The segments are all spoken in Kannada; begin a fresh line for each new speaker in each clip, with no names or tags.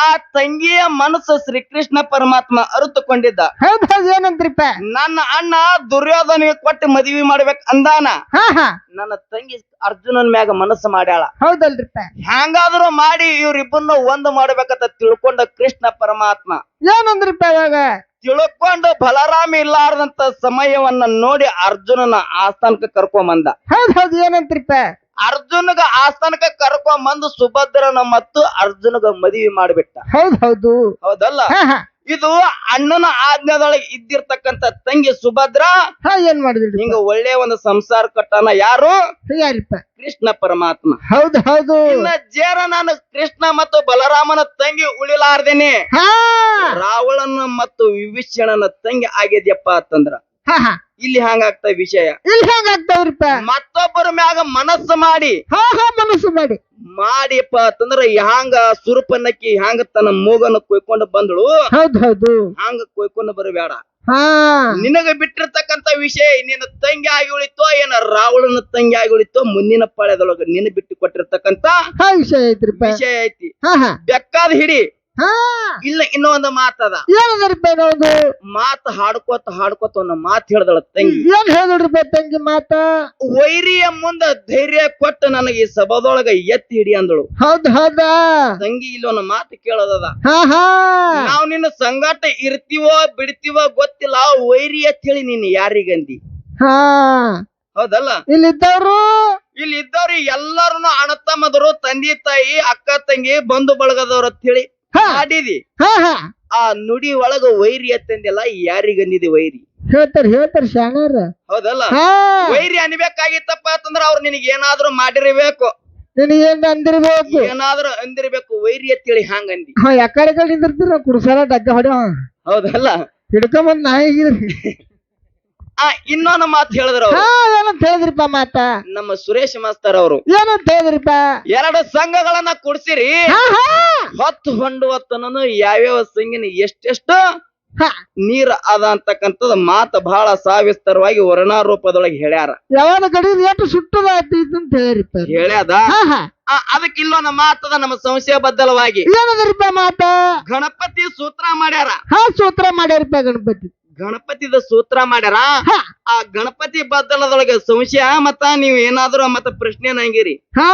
ಆ ತಂಗಿಯ ಮನಸ್ಸು ಶ್ರೀಕೃಷ್ಣ ಪರಮಾತ್ಮ ಅರಿತುಕೊಂಡಿದ್ದ.
ಹೌದ್ ಹೌದ್ ಏನಂತ್ರಿಪ್ಪ
ನನ್ನ ಅಣ್ಣ ದುರ್ಯೋಧನಿಗೆ ಕೊಟ್ಟು ಮದುವೆ ಮಾಡ್ಬೇಕು ಅಂದಾನ.
ಹಾ ಹಾ.
ನನ್ನ ತಂಗಿ ಅರ್ಜುನನ್ ಮ್ಯಾಗ ಮನಸ್ಸು ಮಾಡ್ಯಾಳ.
ಹೌದಲ್ರಿಪ್ಪ.
ಹ್ಯಾಂಗಾದ್ರು ಮಾಡಿ ಇವ್ರಿಬ್ಬರನ್ನ ಒಂದು ಮಾಡ್ಬೇಕಂತ ತಿಳ್ಕೊಂಡ ಕೃಷ್ಣ ಪರಮಾತ್ಮ.
ಏನಂದ್ರಿಪ್ಪ ಇವಾಗ?
ತಿಳ್ಕೊಂಡು ಬಲರಾಮಿ ಇಲ್ಲಾರ್ದಂತ ಸಮಯವನ್ನ ನೋಡಿ ಅರ್ಜುನನ ಆಸ್ಥಾನಕ್ಕೆ ಕರ್ಕೊಂಬಂದ.
ಹೌದ್ ಹೌದ್ ಏನಂತ್ರಿಪ್ಪ
ಅರ್ಜುನಗ ಆಸ್ಥಾನಕ್ಕೆ ಕರ್ಕೊಂಬಂದು ಸುಭದ್ರನ ಮತ್ತು ಅರ್ಜುನಗ ಮದುವೆ ಮಾಡಿಬಿಟ್ಟ.
ಹೌದೌದು ಹೌದು.
ಹೌದಲ್ಲ? ಇದು ಅಣ್ಣನ ಆಜ್ಞಾದೊಳಗೆ ಇದ್ದಿರ್ತಕ್ಕಂತ ತಂಗಿ ಸುಭದ್ರ.
ಏನ್ ಮಾಡಿದ್ರಿ
ಹಿಂಗ ಒಳ್ಳೆ ಒಂದು ಸಂಸಾರ ಕಟ್ಟನ ಯಾರು?
ಯಾರಿಪ್ಪ?
ಕೃಷ್ಣ ಪರಮಾತ್ಮ.
ಹೌದು ಹೌದು.
ಇನ್ನ ಜೇರ ನಾನು ಕೃಷ್ಣ ಮತ್ತು ಬಲರಾಮನ ತಂಗಿ ಉಳಿಲಾರ್ದೇನೆ.
ಹಾ.
ರಾವಣನ ಮತ್ತು ವಿಭೀಷಣನ ತಂಗಿ ಆಗಿದ್ಯಪ್ಪ ಅಂತಂದ್ರ.
ಹಾ ಹಾ.
ಇಲ್ಲಿ ಹಂಗಾಗ್ತ ವಿಷಯ.
ಇಲ್ಲಿ ಹೆಂಗಾಗ್ತಾವ್ರಿಪ್ಪ
ಮತ್ತೊಬ್ಬರ ಮ್ಯಾಗ ಮನಸ್ಸು ಮಾಡಿ.
ಹಾ ಹಾ ಮನಸ್ಸು ಮಾಡಿ.
ಮಾಡಿಪ್ಪ ಅಂತಂದ್ರ ಹ್ಯಾಂಗ ಸುರುಪನ್ನಕ್ಕಿ ಹ್ಯಾಂಗ ತನ್ನ ಮೂಗನ್ನ ಕೊಯ್ಕೊಂಡು ಬಂದಳು.
ಹೌದ್ ಹೌದು.
ಹಂಗ ಕೊಯ್ಕೊಂಡು ಬರಬೇಡ.
ಹಾ.
ನಿನಗ ಬಿಟ್ಟಿರ್ತಕ್ಕಂತ ವಿಷಯ ನಿನ್ನ ತಂಗಿ ಆಗಿ ಉಳಿತೋ ಏನ ರಾವಣನ ತಂಗಿ ಆಗಿ ಉಳಿತೋ ಮುಂದಿನ ಪಾಳ್ಯದೊಳಗ ನಿನ್ನ ಬಿಟ್ಟು ಕೊಟ್ಟಿರ್ತಕ್ಕಂತ
ವಿಷಯ ಐತಿ
ವಿಷಯ ಐತಿ. ಬೆಕ್ಕಾದ ಹಿಡಿ ಇಲ್ಲ ಇನ್ನೊಂದು ಮಾತದ.
ಏನದರಿಪ್ಪ ಇನ್ನೊಂದು
ಮಾತ್ ಹಾಡ್ಕೋತ ಹಾಡ್ಕೋತ ಒಂದು ಮಾತ್ ಹೇಳ್ದಳ ತಂಗಿ.
ಏನ್ ಹೇಳಿದ್ರಿಪ್ಪ ತಂಗಿ ಮಾತ?
ವೈರಿಯ ಮುಂದ ಧೈರ್ಯ ಕೊಟ್ಟು ನನಗೆ ಈ ಸಭಾದೊಳಗ ಎತ್ತಿ ಹಿಡಿ ಅಂದಳು.
ಹೌದ್ ಹೌದಾ?
ತಂಗಿ ಇಲ್ಲೊಂದು ಮಾತು ಕೇಳೋದದ.
ಹಾ ಹಾ.
ನಾವ್ ನಿನ್ನ ಸಂಗಾಟ ಇರ್ತೀವೋ ಬಿಡ್ತೀವೋ ಗೊತ್ತಿಲ್ಲ ವೈರಿ ಅಂತ ಹೇಳಿ ನೀನ್ ಯಾರಿಗಂದಿ
ಹಾ.
ಹೌದಲ್ಲ?
ಇಲ್ಲಿದ್ದವ್ರು?
ಇಲ್ಲಿ ಇದ್ದವ್ರು ಎಲ್ಲಾರು ಅಣ್ಣತಮ್ಮದರು ತಂದೆ ತಾಯಿ ಅಕ್ಕ ತಂಗಿ ಬಂಧು ಬಳಗದವ್ರ ಅಂತ ಹೇಳಿ
ಹಾ.
ಮಾಡಿದಿ
ಹಾ ಹಾ.
ಆ ನುಡಿ ಒಳಗ ವೈರಿ ಅಂತಂದಿಲ್ಲ ಯಾರಿಗಂದಿದೆ ವೈರಿ?
ಹೇಳ್ತಾರ ಹೇಳ್ತಾರ ಶಾಣಾರ.
ಹೌದಲ್ಲ?
ಹಾ.
ವೈರಿ ಅನ್ಬೇಕಾಗಿತ್ತಪ್ಪ ಅಂತಂದ್ರ ಅವ್ರು ನಿನಗೆ ಏನಾದ್ರೂ ಮಾಡಿರ್ಬೇಕು.
ನಿನಗೇನ್ ಅಂದಿರ್ಬೇಕು?
ಏನಾದ್ರೂ ಅಂದಿರ್ಬೇಕು ವೈರಿ ಅಂತೇಳಿ ಹಂಗ ಅಂದಿ?
ಹಾ ಯಾಕಡೆ ಕಡೆ ನಿಂದಿರ್ತೀರ ಕುಡ್ಸಲ ಡಗ್ಗ ಹೊಡೆ
ಹೌದಲ್ಲ?
ಹಿಡ್ಕೊಂಬಂದ್ ನಾಯಿಗಿರಿ
ಆ ಇನ್ನೊಂದು ಮಾತು ಹೇಳಿದ್ರ ಅವ್ರು.
ಹಾ ಏನಂತ ಹೇಳಿದ್ರಿಪ್ಪ ಮಾತ?
ನಮ್ಮ ಸುರೇಶ್ ಮಾಸ್ತರ್ ಅವರು.
ಏನಂತ ಹೇಳಿದ್ರಿಪ್ಪ?
ಎರಡು ಸಂಘಗಳನ್ನ ಕುಡ್ಸಿರಿ.
ಹಾ ಹಾ.
ಹೊತ್ತು ಹೊಂಡುವತ್ತನನು ಯಾವ್ಯಾವ ಸಂಗಿನ ಎಷ್ಟೆಷ್ಟು ನೀರ್ ಅದ ಅಂತಕ್ಕಂಥದ್ ಮಾತು ಬಹಳ ಸಾವಿಸ್ತರವಾಗಿ ವರ್ಣಾರೂಪದೊಳಗೆ ಹೇಳ್ಯಾರ.
ಯಾವಾಗ ಗಡಿ ಎಷ್ಟು ಸುಟ್ಟದ ಅಂತ ಹೇಳಿರಿಪ್ಪ
ಹೇಳ್ಯಾದ? ಅದಕ್ಕೆ ಇಲ್ಲೊಂದು ಮಾತದ ನಮ್ಮ ಸಂಶಯ ಬದ್ದಲವಾಗಿ
ಏನದರಿಪ್ಪ ಮಾತ?
ಗಣಪತಿ ಸೂತ್ರ ಮಾಡ್ಯಾರ.
ಹಾ ಸೂತ್ರ ಮಾಡ್ಯಾರ ಗಣಪತಿ.
ಗಣಪತಿದ ಸೂತ್ರ ಮಾಡ್ಯಾರ?
ಹಾ.
ಆ ಗಣಪತಿ ಬದ್ದಲದೊಳಗೆ ಸಂಶಯ ಮತ್ತ ನೀವ್ ಏನಾದ್ರು ಮತ್ತ ಪ್ರಶ್ನೆ ನಂಗಿರಿ
ಹಾ.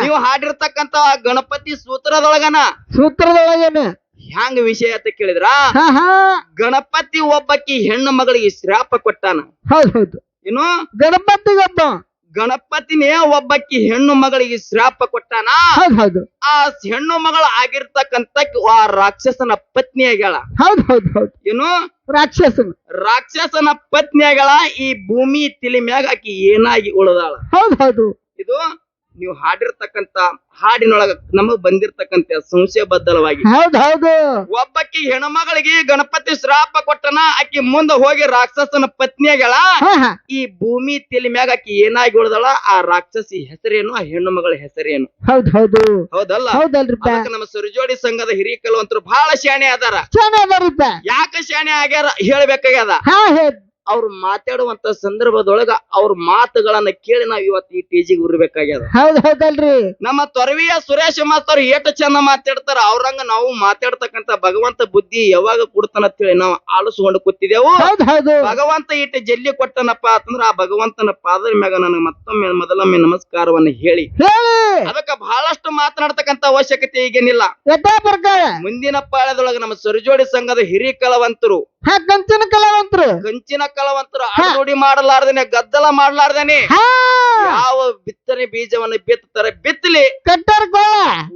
ನೀವು ಹಾಡಿರ್ತಕ್ಕಂತ ಆ ಗಣಪತಿ ಸೂತ್ರದೊಳಗನ.
ಸೂತ್ರದೊಳಗೇನ?
ಹ್ಯಾಂಗ ವಿಷಯ ಅಂತ ಕೇಳಿದ್ರ?
ಹಾ ಹಾ.
ಗಣಪತಿ ಒಬ್ಬಕ್ಕಿ ಹೆಣ್ಣು ಮಗಳಿಗೆ ಶ್ರಾಪ ಕೊಟ್ಟಾನ.
ಹೌದು ಹೌದು.
ಏನು
ಗಣಪತಿಗೊಬ್ಬ.
ಗಣಪತಿನೇ ಒಬ್ಬಕ್ಕಿ ಹೆಣ್ಣು ಮಗಳಿಗೆ ಶ್ರಾಪ ಕೊಟ್ಟಾನ?
ಹೌದ್ ಹೌದು.
ಆ ಹೆಣ್ಣು ಮಗಳ ಆಗಿರ್ತಕ್ಕಂತ ಆ ರಾಕ್ಷಸನ ಪತ್ನಿ ಆಗ್ಯಾಳ.
ಹೌದ್ ಹೌದ್ ಹೌದ್.
ಏನು
ರಾಕ್ಷಸನ.
ರಾಕ್ಷಸನ ಪತ್ನಿ ಆಗ್ಯಾಳ. ಈ ಭೂಮಿ ತಿಳಿ ಮ್ಯಾಗ ಆಕಿ ಏನಾಗಿ ಉಳದಾಳ?
ಹೌದ್ ಹೌದು.
ಇದು ನೀವು ಹಾಡಿರ್ತಕ್ಕಂತ ಹಾಡಿನೊಳಗ ನಮಗ್ ಬಂದಿರ್ತಕ್ಕಂತ ಸಂಶಯ ಬದ್ದಲವಾಗಿ
ಹೌದ್ ಹೌದು.
ಒಬ್ಬಕ್ಕಿ ಹೆಣ್ಮಗಳಿಗೆ ಗಣಪತಿ ಶ್ರಾಪ ಕೊಟ್ಟನ ಆಕಿ ಮುಂದ ಹೋಗಿ ರಾಕ್ಷಸನ ಪತ್ನಿ ಆಗ್ಯಾಳ
ಹಾ ಹಾ.
ಈ ಭೂಮಿ ತೆಲಿ ಮ್ಯಾಗ ಆಕಿ ಏನಾಗಿ ಉಳ್ದಳ? ಆ ರಾಕ್ಷಸಿ ಹೆಸರೇನು ಆ ಹೆಣ್ಣು ಮಗಳ ಹೆಸರೇನು?
ಹೌದ್ ಹೌದು.
ಹೌದಲ್ಲ?
ಹೌದಲ್ರಿಪ್ಪ.
ಅದಕ್ಕೆ ನಮ್ಮ ಸುರಜೋಡಿ ಸಂಘದ ಹಿರಿಯ ಕಲಾವಂತರು ಬಹಳ ಶಾಣೆ ಅದಾರ.
ಚೆನ್ನಾಗರಿಪ್ಪ
ಯಾಕ ಶಾಣೆ ಆಗ್ಯಾರ ಹೇಳ್ಬೇಕಾಗ್ಯದ?
ಹಾ ಹೇಳ್
ಅವ್ರು ಮಾತಾಡುವಂತ ಸಂದರ್ಭದೊಳಗ ಅವ್ರ ಮಾತುಗಳನ್ನ ಕೇಳಿ ನಾವ್ ಇವತ್ತು ಈ ಟೇಜಿಗೆ ಉರ್ಬೇಕಾಗ್ಯದ.
ಹೌದ್ ಹೌದಲ್ರಿ.
ನಮ್ಮ ತೊರವಿಯ ಸುರೇಶ್ ಮಾಸ್ತರ್ ಏಟ ಚಂದ ಮಾತಾಡ್ತಾರ ಅವ್ರಂಗ ನಾವು ಮಾತಾಡ್ತಕ್ಕಂತ ಭಗವಂತ ಬುದ್ಧಿ ಯಾವಾಗ ಕೊಡ್ತಾನ ಅಂತೇಳಿ ನಾವು ಆಲಿಸ್ಕೊಂಡು ಕೂತಿದೆವು.
ಹೌದ್ ಹೌದು.
ಭಗವಂತ ಇಟ್ಟು ಜಲ್ಲಿ ಕೊಟ್ಟನಪ್ಪ ಅಂತಂದ್ರ ಆ ಭಗವಂತನ ಪಾದರ ಮ್ಯಾಗ ನನಗೆ ಮತ್ತೊಮ್ಮೆ ಮೊದಲೊಮ್ಮೆ ನಮಸ್ಕಾರವನ್ನ ಹೇಳಿ.
ಹೇಳಿ.
ಅದಕ್ಕ ಬಹಳಷ್ಟು ಮಾತನಾಡ್ತಕ್ಕಂತ ಅವಶ್ಯಕತೆ ಈಗೇನಿಲ್ಲ.
ಯಥಾ ಪ್ರಕಾರ
ಮುಂದಿನ ಪಾಳ್ಯದೊಳಗ ನಮ್ಮ ಸರಿಜೋಡಿ ಸಂಘದ ಹಿರಿಯ ಕಲಾವಂತರು
ಹಾ ಕಂಚಿನ ಕಲಾವಂತರು.
ಕಂಚಿನ ಕಲಾವಂತರು ಅಡೋಡಿ ಮಾಡಲಾರ್ದೇನೆ ಗದ್ದಲ ಮಾಡಲಾರ್ದೇನೆ.
ಹಾ.
ಯಾವ ಬಿತ್ತನೆ ಬೀಜವನ್ನ ಬಿತ್ತಾರೆ ಬಿತ್ತಲಿ.
ಕಟ್ಟಾರ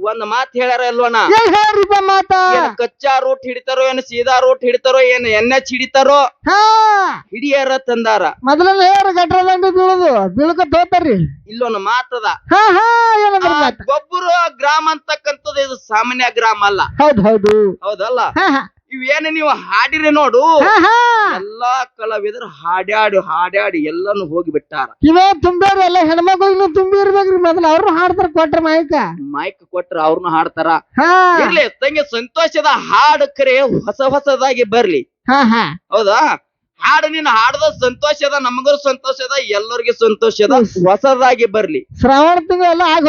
ಒಂದ್ ಮಾತ್ ಹೇಳ್ಯಾರ ಅಲ್ವಣ
ಏನ್ ಹೇಳ್ರಿಪ್ಪ ಮಾತ.
ಏನ್ ಕಚ್ಚಾ ರೂಟ್ ಹಿಡಿತಾರೋ ಏನ್ ಸೀದಾ ರೂಟ್ ಹಿಡಿತಾರೋ ಏನ್ ಎಣ್ಣೆ ಹಿಡಿತಾರೋ
ಹಾ.
ಹಿಡಿಯಾರ ತಂದಾರ.
ಮೊದಲನೇ ಹೇಳ ಗಟ್ರ ದಂಡಿ ಬೀಳುದು. ಬೀಳ್ಕತ್ ಹೋಗ್ತಾರ್ರಿ
ಇಲ್ಲೊಂದು ಮಾತದ.
ಹಾ ಹಾ ಏನಂದ್ರ
ಆ
ಮಾತ.
ಗೊಬ್ಬರ ಗ್ರಾಮ ಅಂತಕ್ಕಂಥದ್ದು ಇದು ಸಾಮಾನ್ಯ ಗ್ರಾಮ ಅಲ್ಲ.
ಹೌದು ಹೌದು.
ಹೌದಲ್ಲ?
ಹಾ ಹಾ.
ಇವೇನು ನೀವು ಹಾಡಿರಿ ನೋಡು.
ಹಾ ಹಾ.
ಎಲ್ಲಾ ಕಲಾವಿದರು ಹಾಡ್ಯಾಡಿ ಹಾಡ್ಯಾಡಿ ಎಲ್ಲಾನು ಹೋಗಿ ಬಿಟ್ಟಾರ.
ಇವೇ ತುಂಬಾರ ಎಲ್ಲ ಹೆಣ್ಮಕ್ಳಿಗೂ ತುಂಬಿ ಇರ್ಬೇಕ್ರಿ ಮೊದಲ ಅವ್ರು ಹಾಡ್ತಾರ ಕೊಟ್ರ ಮೈಕ್
ಮೈಕ್ ಕೊಟ್ರ ಅವ್ರನ್ನ ಹಾಡ್ತಾರ.
ಹಾ.
ಇರ್ಲಿ ತಂಗಿ ಸಂತೋಷದ ಹಾಡು ಕರೆ ಹೊಸ ಹೊಸದಾಗಿ ಬರ್ಲಿ.
ಹಾ ಹಾ.
ಹೌದಾ? ಹಾಡು ನೀನ್ ಹಾಡದ ಸಂತೋಷದ ಅದ ನಮಗೂ ಸಂತೋಷದ ಅದ ಎಲ್ಲರಿಗೂ ಸಂತೋಷದ ಅದ ಹೊಸದಾಗಿ ಬರ್ಲಿ.
ಶ್ರಾವಣ ತಿಂಗಳು ಎಲ್ಲ ಆಗ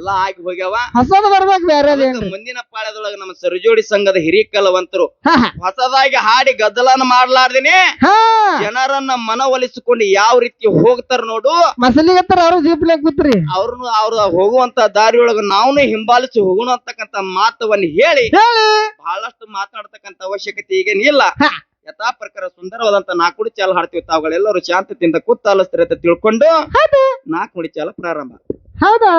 ಎಲ್ಲಾ ಆಗಿ ಹೋಗ್ಯಾವ.
ಹೊಸದ ಬರ್ಬೇಕು ಬೇರೆ
ಅದಕ್ಕ ಮುಂದಿನ ಪಾಳ್ಯದೊಳಗ ನಮ್ಮ ಸರಿಜೋಡಿ ಸಂಘದ ಹಿರಿಯ ಕಲಾವಂತರು
ಹಾ ಹಾ.
ಹೊಸದಾಗಿ ಹಾಡಿ ಗದ್ದಲನ ಮಾಡ್ಲಾರ್ದೇನೆ.
ಹಾ.
ಜನರನ್ನ ಮನವೊಲಿಸಿಕೊಂಡು ಯಾವ ರೀತಿ ಹೋಗ್ತಾರ ನೋಡು.
ಮಸಲಿಗತ್ತಾರ ಅವ್ರು ಜೀಪ್ಲೆ ಕೂತ್ರಿ
ಅವ್ರನ್ನು ಅವ್ರ ಹೋಗುವಂತ ದಾರಿಯೊಳಗ ನಾವು ಹಿಂಬಾಲಿಸಿ ಹೋಗೋಣ ಅಂತಕ್ಕಂತ ಮಾತವನ್ನ ಹೇಳಿ
ಹೇಳಿ.
ಬಹಳಷ್ಟು ಮಾತಾಡ್ತಕ್ಕಂತ ಅವಶ್ಯಕತೆ ಈಗೇನಿಲ್ಲ
ಹಾ.
ಯಥಾ ಪ್ರಕಾರ ಸುಂದರವಾದಂತ ನಾಲ್ಕು ನುಡಿ ಚಾಲ ಹಾಡ್ತೀವಿ ತಾವುಗಳೆಲ್ಲರೂ ಶಾಂತತೆಯಿಂದ ಕೂತ್ ಆಲಿಸ್ತಾರೆ ಅಂತ ತಿಳ್ಕೊಂಡು
ಹೌದು.
ನಾಲ್ಕು ನುಡಿ ಚಾಲ ಪ್ರಾರಂಭ.
ಹೌದಾ?